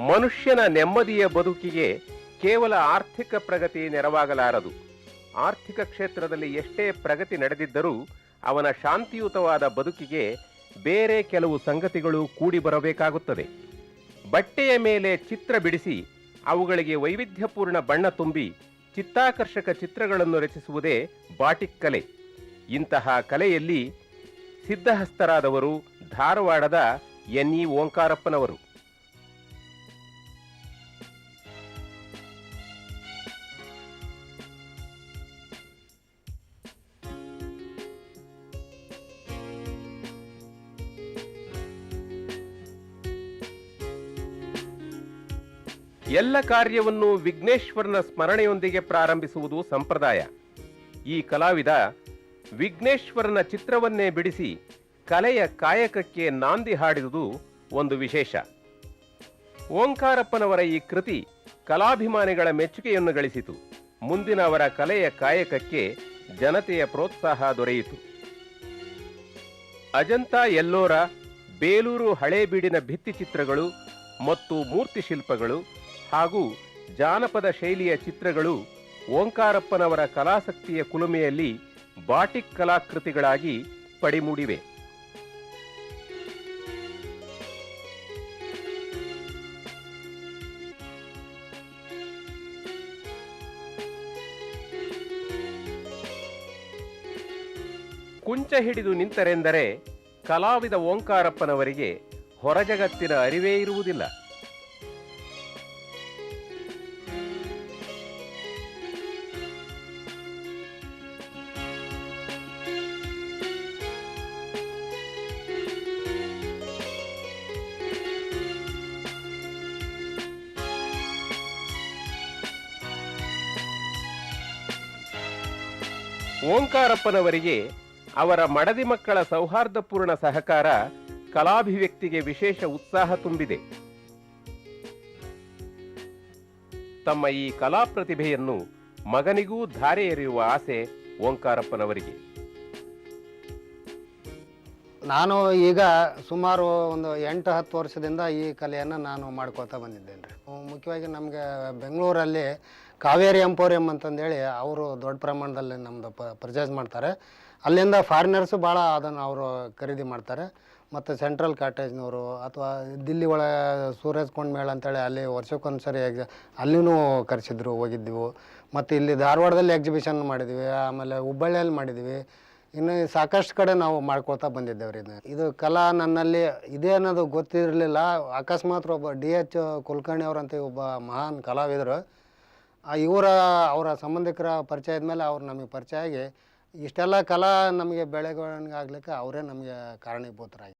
ಮನುಷ್ಯನ ನೆಮ್ಮದಿಯ ಬದುಕಿಗೆ ಕೇವಲ ಆರ್ಥಿಕ ಪ್ರಗತಿ ನೆರವಾಗಲಾರದು. ಆರ್ಥಿಕ ಕ್ಷೇತ್ರದಲ್ಲಿ ಎಷ್ಟೇ ಪ್ರಗತಿ ನಡೆದಿದ್ದರೂ ಅವನ ಶಾಂತಿಯುತವಾದ ಬದುಕಿಗೆ ಬೇರೆ ಕೆಲವು ಸಂಗತಿಗಳು ಕೂಡಿ ಬರಬೇಕಾಗುತ್ತದೆ. ಬಟ್ಟೆಯ ಮೇಲೆ ಚಿತ್ರ ಬಿಡಿಸಿ ಅವುಗಳಿಗೆ ವೈವಿಧ್ಯಪೂರ್ಣ ಬಣ್ಣ ತುಂಬಿ ಚಿತ್ತಾಕರ್ಷಕ ಚಿತ್ರಗಳನ್ನು ರಚಿಸುವುದೇ ಬಾಟಿಕ್ ಕಲೆ. ಇಂತಹ ಕಲೆಯಲ್ಲಿ ಸಿದ್ಧಹಸ್ತರಾದವರು ಧಾರವಾಡದ ಎನ್ ಇ ಓಂಕಾರಪ್ಪನವರು. ಎಲ್ಲ ಕಾರ್ಯವನ್ನು ವಿಘ್ನೇಶ್ವರನ ಸ್ಮರಣೆಯೊಂದಿಗೆ ಪ್ರಾರಂಭಿಸುವುದು ಸಂಪ್ರದಾಯ. ಈ ಕಲಾವಿದ ವಿಘ್ನೇಶ್ವರನ ಚಿತ್ರವನ್ನೇ ಬಿಡಿಸಿ ಕಲೆಯ ಕಾಯಕಕ್ಕೆ ನಾಂದಿ ಹಾಡಿದುದು ಒಂದು ವಿಶೇಷ. ಓಂಕಾರಪ್ಪನವರ ಈ ಕೃತಿ ಕಲಾಭಿಮಾನಿಗಳ ಮೆಚ್ಚುಗೆಯನ್ನು ಗಳಿಸಿತು. ಮುಂದಿನ ಅವರ ಕಲೆಯ ಕಾಯಕಕ್ಕೆ ಜನತೆಯ ಪ್ರೋತ್ಸಾಹ ದೊರೆಯಿತು. ಅಜಂತಾ ಎಲ್ಲೋರ, ಬೇಲೂರು ಹಳೇಬೀಡಿನ ಭಿತ್ತಿಚಿತ್ರಗಳು ಮತ್ತು ಮೂರ್ತಿ ಶಿಲ್ಪಗಳು ಹಾಗೂ ಜಾನಪದ ಶೈಲಿಯ ಚಿತ್ರಗಳು ಓಂಕಾರಪ್ಪನವರ ಕಲಾಸಕ್ತಿಯ ಕುಲುಮೆಯಲ್ಲಿ ಬಾಟಿಕ್ ಕಲಾಕೃತಿಗಳಾಗಿ ಪಡಿಮೂಡಿವೆ. ಕುಂಚ ಹಿಡಿದು ನಿಂತರೆಂದರೆ ಕಲಾವಿದ ಓಂಕಾರಪ್ಪನವರಿಗೆ ಹೊರಜಗತ್ತಿನ ಅರಿವೇ ಇರುವುದಿಲ್ಲ. ಓಂಕಾರಪ್ಪನವರಿಗೆ ಅವರ ಮಡದಿ ಮಕ್ಕಳ ಸೌಹಾರ್ದಪೂರ್ಣ ಸಹಕಾರ ಕಲಾಭಿವ್ಯಕ್ತಿಗೆ ವಿಶೇಷ ಉತ್ಸಾಹ ತುಂಬಿದೆ. ತಮ್ಮ ಈ ಕಲಾ ಪ್ರತಿಭೆಯನ್ನು ಮಗನಿಗೂ ಧಾರೆ ಎರೆಯುವ ಆಸೆ ಓಂಕಾರಪ್ಪನವರಿಗೆ. ನಾನು ಈಗ ಸುಮಾರು ಒಂದು ಎಂಟು ಹತ್ತು ವರ್ಷದಿಂದ ಈ ಕಲೆಯನ್ನು ನಾನು ಮಾಡ್ಕೋತಾ ಬಂದಿದ್ದೇನೆ ಮುಖ್ಯವಾಗಿ ನಮಗೆ ಬೆಂಗಳೂರಲ್ಲಿ ಕಾವೇರಿ ಎಂಪೋರಿಯಂ ಅಂತಂದೇಳಿ ಅವರು ದೊಡ್ಡ ಪ್ರಮಾಣದಲ್ಲಿ ನಮ್ಮದು ಪ ಪರ್ಚೇಸ್ ಮಾಡ್ತಾರೆ. ಅಲ್ಲಿಂದ ಫಾರಿನರ್ಸು ಭಾಳ ಅದನ್ನು ಅವರು ಖರೀದಿ ಮಾಡ್ತಾರೆ. ಮತ್ತು ಸೆಂಟ್ರಲ್ ಕಾಟೇಜ್ನವರು ಅಥವಾ ದಿಲ್ಲಿ ಒಳಗೆ ಸೂರಜ್ ಮೇಳ ಅಂತೇಳಿ ಅಲ್ಲಿ ವರ್ಷಕ್ಕೊಂದು ಸರಿ ಎಕ್ಸ ಅಲ್ಲಿನೂ ಕರೆಸಿದ್ರು ಹೋಗಿದ್ದೆವು ಮತ್ತು ಇಲ್ಲಿ ಧಾರವಾಡದಲ್ಲಿ ಎಕ್ಸಿಬಿಷನ್ ಮಾಡಿದ್ವಿ, ಆಮೇಲೆ ಹುಬ್ಬಳ್ಳಿಯಲ್ಲಿ ಮಾಡಿದ್ವಿ. ಇನ್ನು ಸಾಕಷ್ಟು ಕಡೆ ನಾವು ಮಾಡ್ಕೊಳ್ತಾ ಬಂದಿದ್ದೇವೆ ಇದು ಕಲಾ ನನ್ನಲ್ಲಿ ಇದೆ ಅನ್ನೋದು ಗೊತ್ತಿರಲಿಲ್ಲ. ಅಕಸ್ಮಾತ್ ಒಬ್ಬ ಡಿ ಎಚ್ ಕುಲಕರ್ಣಿ ಅವರಂತ ಒಬ್ಬ ಮಹಾನ್ ಕಲಾವಿದರು. ಆ ಇವರ, ಅವರ ಸಂಬಂಧಿಕರ ಪರಿಚಯದ ಮೇಲೆ ಅವ್ರು ನಮಗೆ ಪರಿಚಯ ಆಗಿ, ಇಷ್ಟೆಲ್ಲ ಕಲಾ ನಮಗೆ ಬೆಳವಣಿಗೆ ಆಗ್ಲಿಕ್ಕೆ ಅವರೇ ನಮಗೆ ಕಾರಣೀಭೂತರಾಗಿ.